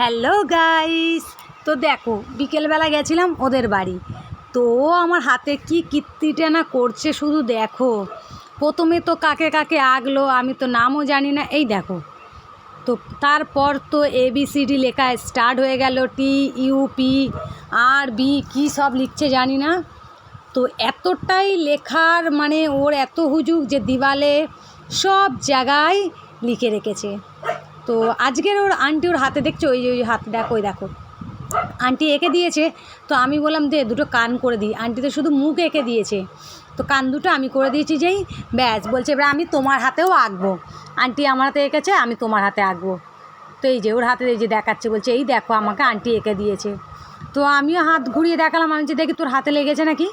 Hello guys তো দেখো, বিকেলবেলা গেছিলাম ওদের বাড়ি। তো আমার হাতে কি কীর্তিটা না করছে শুধু দেখো। প্রথমে তো কাকে কাকে আগলো, আমি তো নামও জানি না। এই দেখো, তো তারপর তো এবিসিডি লেখা স্টার্ট হয়ে গেল। টি ইউপি আর বি কী সব লিখছে, জানি না। তো এতটাই লেখার মানে ওর এত হুজুগ যে দিওয়ালে সব জায়গায় লিখে রেখেছে। তো আজকের ওর আন্টি ওর হাতে দেখছ, ওই যে, ওই হাত, দেখো, ওই দেখো। আন্টি এঁকে দিয়েছে, তো আমি বললাম, দে, দুটো কান করে দিই। আন্টি তো শুধু মুখ এঁকে দিয়েছে। তো কান দুটো আমি করে দিয়েছি যেই, ব্যাস, বলছে, এবার আমি তোমার হাতেও আঁকবো। আন্টি আমার হাতে এঁকেছে, আমি তোমার হাতে আঁকবো। তো এই যে, ওর হাতে এই যে দেখাচ্ছে, বলছে, এই দেখো, আমাকে আন্টি এঁকে দিয়েছে। তো আমিও হাত ঘুরিয়ে দেখালাম, আমি যে দেখি তোর হাতে লেগেছে নাকি?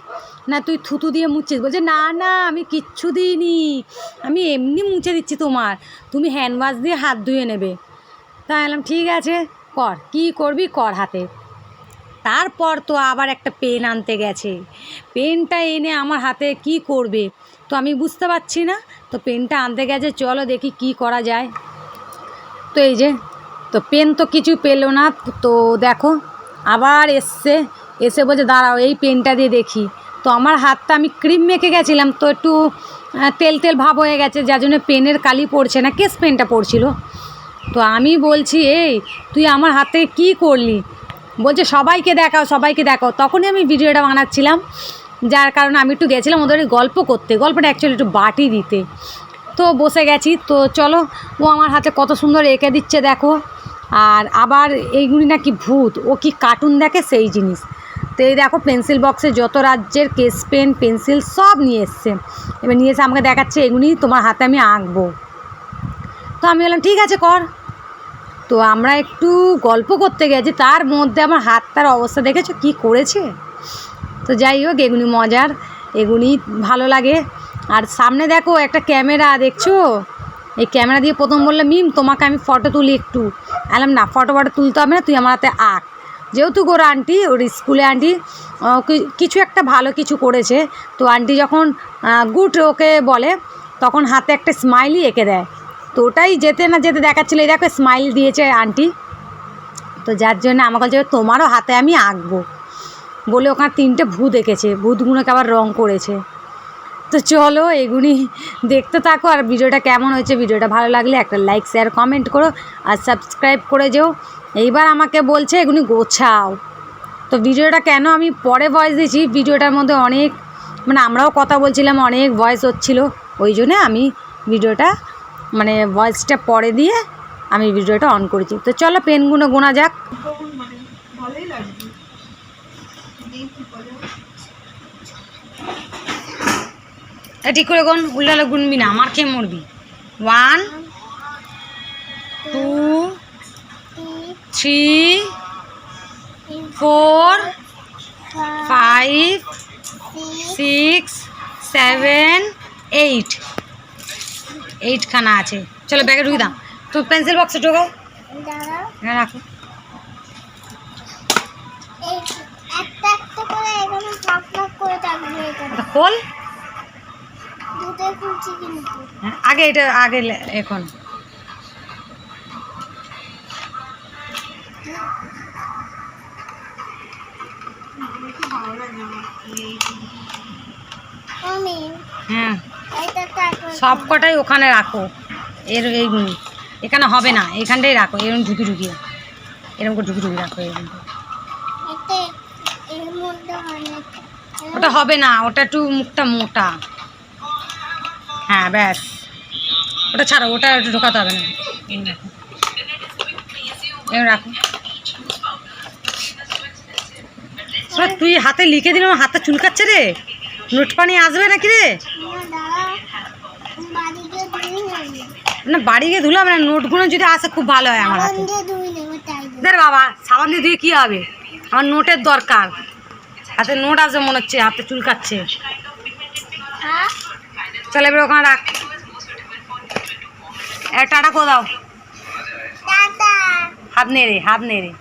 না, তুই থুতু দিয়ে মুছছিস বলছে, না না, আমি কিচ্ছু দিইনি। আমি এমনি মুছে দিচ্ছি তোমার। তুমি হ্যান্ড ওয়াশ দিয়ে হাত ধুয়ে নেবে। তাই বললাম, ঠিক আছে, কর। কি করবি, কর হাতে। তারপর তো আবার একটা পেন আনতে গেছে। পেনটা এনে আমার হাতে কি করবে, তো আমি বুঝতে পারছি না। তো পেনটা আনতে গেছে, চলো দেখি কি করা যায়। তো এই যে, তো পেন তো কিছু পেল না। তো দেখো আবার এসছে, এসে বলছে, দাঁড়াও, এই পেনটা দিয়ে দেখি। তো আমার হাতটা আমি ক্রিম মেখে গেছিলাম, তো একটু তেল তেল ভাব হয়ে গেছে, যার জন্য পেনের কালি পড়ছে না, কেস পেনটা পড়ছিল। তো আমি বলছি, এই, তুই আমার হাত থেকে কী করলি? বলছে, সবাইকে দেখাও সবাইকে দেখাও। তখনই আমি ভিডিওটা বানাচ্ছিলাম, যার কারণে আমি একটু গেছিলাম ওদের গল্প করতে। গল্পটা অ্যাকচুয়ালি একটু বাটি দিতে। তো বসে গেছি, তো চলো, ও আমার হাতে কত সুন্দর এঁকে দিচ্ছে, দেখো। আর আবার এইগুলি নাকি ভূত, ও কি কার্টুন দেখে সেই জিনিস। তো এই দেখো পেন্সিল বক্সে যত রাজ্যের কেস পেন পেন্সিল সব নিয়ে এসছে। এবার নিয়ে এসে আমাকে দেখাচ্ছে এগুলি, তোমার হাতে আমি আঁকবো। তো আমি বললাম, ঠিক আছে, কর। তো আমরা একটু গল্প করতে গেছি, তার মধ্যে আমার হাত, তার অবস্থা দেখেছ? কি করেছে? তো যাই হোক, এগুলি মজার, এগুলি ভালো লাগে। আর সামনে দেখো একটা ক্যামেরা, দেখছ? এই ক্যামেরা দিয়ে প্রথম বললে মিম, তোমাকে আমি ফটো তুলি একটু। আলাম না ফটো ফটো তুলতে হবে না, তুই আমার হাতে আঁক। যেহেতু গোর আন্টি, ওর স্কুলে আন্টি কিছু একটা ভালো কিছু করেছে। তো আন্টি যখন গুড ওকে বলে, তখন হাতে একটা স্মাইলি এঁকে দেয়। তো ওটাই যেতে না যেতে দেখাচ্ছিলো, এই দেখো স্মাইল দিয়েছে আন্টি। তো যার জন্য আমাকে বলছে, তোমারও হাতে আমি আঁকবো। বলে ওখানে তিনটে ভূত এঁকেছে, ভূতগুলোকে আবার রং করেছে। তো চলো এগুলি দেখতে থাকো আর ভিডিওটা কেমন হয়েছে, ভিডিওটা ভালো লাগলে একটা লাইক শেয়ার কমেন্ট করো আর সাবস্ক্রাইব করে যেও। এইবার আমাকে বলছে এগুলি গোছাও। তো ভিডিওটা কেন আমি পরে ভয়েস দিয়েছি, ভিডিওটার মধ্যে অনেক মানে আমরাও কথা বলছিলাম, অনেক ভয়েস হচ্ছিল। ওই জন্যে আমি ভিডিওটা মানে ভয়েসটা পরে দিয়ে আমি ভিডিওটা অন করেছি। তো চলো, পেনগুলো গোনা যাক। ভালোই লাগবে এ ঠিক করে কোন? উল্লালে গুনবি না আমার খেয়ে মরবি। One two three four five six seven eight এইটখানা আছে। চলো ব্যাগে ঢুকে দাও। তো পেন্সিল বক্সে ঢোকাও। হ্যাঁ রাখো। একটা আগে এটা আগে এখন। এই হ্যাঁ। সব কটাই ওখানে রাখো। এর এইগুলি এখানে হবে না এখানটাই রাখো এরকম ঢুকি ঢুকিয়ে এরকম করে ঢুকি ঢুকি রাখো এরকম ওটা হবে না ওটা একটু মুখটা মোটা। হ্যাঁ ব্যাস। ওটা ছাড়ো, ওটা একটু ঢোকাতে হবে না। তুই হাতে লিখে দিলাম হাতে চুলকাচ্ছে রে। নোট পানি আসবে নাকি রে? না, বাড়ি গিয়ে ধুলাম না, নোটগুলো যদি আসে খুব ভালো হয় আমার। দেখ বাবা, সাবান দিয়ে দিয়ে কী হবে? আমার নোটের দরকার। হাতে নোট আসবে মনে হচ্ছে হাতে চুলকাচ্ছে। হ্যাঁ? চলে এবার ওখানে রাখ। টাটা করে দাও হাত নেড়ে হাত নেড়ে